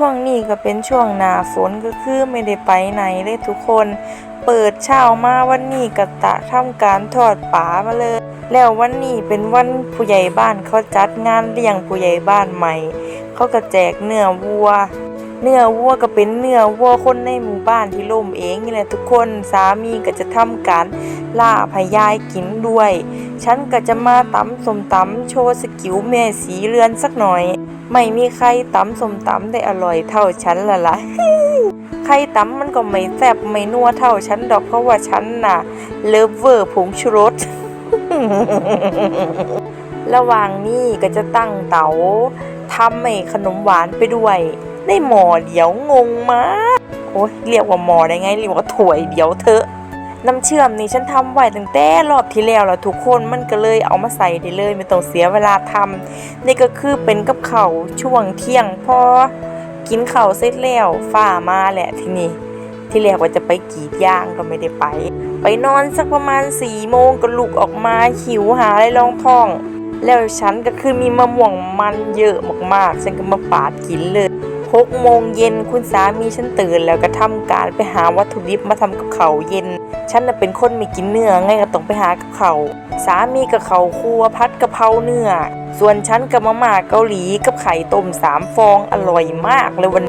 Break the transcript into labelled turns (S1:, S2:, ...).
S1: ช่วงนี้ก็เป็นช่วงหน้าฝนก็คือไม่ได้ไปไหนเลยทุกคน เปิดเช้ามาวันนี้ก็ตะทำการทอดปลามาเลย แล้ววันนี้เป็นวันผู้ใหญ่บ้านเขาจัดงานเลี้ยงผู้ใหญ่บ้านใหม่ เขาก็แจกเนื้อวัว เนื้อวัวก็เป็นเนื้อวัวคนในหมู่บ้านที่ล่มเองนี่แหละทุกคนสามีก็จะทำการล่าพยายกินด้วย ฉันก็จะมาตำสมตำโชว์สกิลแม่สีเรือนสักหน่อย ไม่มีใครตำสมตำได้อร่อยเท่าฉันละล่ะใครตำมันก็ไม่แซ่บไม่นัวเท่าฉันดอกเพราะว่าฉันน่ะ เลิฟเวอร์ผงชูรสระหว่างนี้ก็จะตั้งเตาทำไอ้ขนมหวานไปด้วย ได้หมอเดียวงงมากโอ้ยเรียกว่าหมอได้ไงเรียกว่าถวยเดียวเถอะ น้ำเชื่อมนี่ฉันทำไว้ตั้งแต่รอบที่แล้วแล้วทุกคนมันก็เลยเอามาใส่ได้เลยไม่ต้องเสียเวลาทำนี่ก็คือเป็นกับเขาช่วงเที่ยงพอกินเขาเสร็จแล้วฝ้ามาแหละที่นี้ที่แรกว่าจะไปกรีดยางก็ไม่ได้ไป ไปนอนสักประมาณสี่โมงก็ลุกออกมาหิวหาอะไรรองท้อง แล้วฉันก็คือมีมะม่วงมันเยอะมากๆ ฉันก็มาปาดกินเลย หกโมงเย็นคุณสามีฉันตื่นแล้วก็ทำการไปหาวัตถุดิบมาทำกับเขาเย็น ฉันน่ะเป็นคนไม่กินเนื้อไงก็ต้องไปหากับเขาสามีกับเขาครัวพัดกะเพราเนื้อ ส่วนฉันกับมาม่าเกาหลีกับไข่ต้มสามฟองอร่อยมากเลยวัน